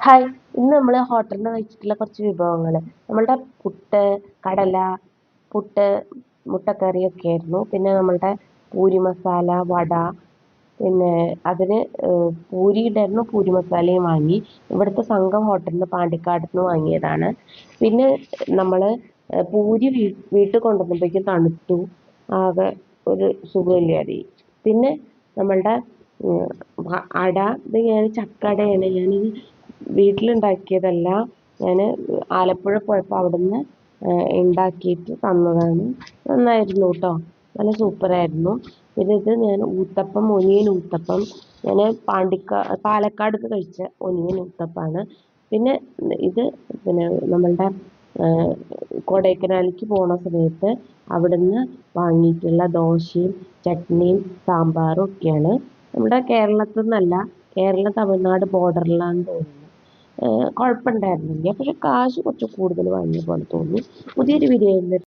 Hi. ഇന്ന് നമ്മൾ ഹോട്ടലിൽ നിന്ന് കഴിച്ചിട്ടുള്ള കുറച്ച് വിഭവങ്ങൾ നമ്മളുടെ പുട്ട് കടല പുട്ട് മുട്ടക്കറിയൊക്കെ ആയിരുന്നു. പിന്നെ നമ്മളുടെ പൂരി മസാല വട. പിന്നെ അതിന് പൂരി ഉണ്ടായിരുന്നു പൂരി മസാലയും വാങ്ങി. ഇവിടുത്തെ സംഘം ഹോട്ടലിൽ നിന്ന് പാണ്ടിക്കാട് നിന്ന് വാങ്ങിയതാണ്. പിന്നെ നമ്മൾ പൂരി വീട്ടിൽ കൊണ്ടുവന്നപ്പോഴേക്കും തണുത്തു. ആകെ ഒരു സുഖമില്ലാതെ പിന്നെ നമ്മളുടെ അട. ഇത് ഞാൻ ചക്കടയാണ്. ഞാനിത് വീട്ടിലുണ്ടാക്കിയതല്ല. ഞാൻ ആലപ്പുഴ പോയപ്പോൾ അവിടുന്ന് ഉണ്ടാക്കിയിട്ട് തന്നതാണ്. നന്നായിരുന്നു കേട്ടോ നല്ല സൂപ്പറായിരുന്നു. പിന്നെ ഇത് ഞാൻ ഊത്തപ്പം ഒനിയൻ ഊത്തപ്പം. ഞാൻ പാണ്ടിക്കാ പാലക്കാടൊക്കെ കഴിച്ച ഒനിയൻ ഊത്തപ്പമാണ് പിന്നെ ഇത് പിന്നെ നമ്മളുടെ കൊടൈക്കനാലിലേക്ക് പോണ സമയത്ത് അവിടുന്ന് വാങ്ങിയിട്ടുള്ള ദോശയും ചട്നിയും സാമ്പാറും ഒക്കെയാണ്. നമ്മുടെ കേരളത്തിൽ നിന്നല്ല കേരളം തമിഴ്നാട് ബോർഡറിലാണെന്ന് തോന്നുന്നു. കുഴപ്പമുണ്ടായിരുന്നില്ല പക്ഷെ കാശ് കുറച്ച് കൂടുതൽ വാങ്ങിയ പോലെ തോന്നി പുതിയൊരു വീഡിയോയിൽ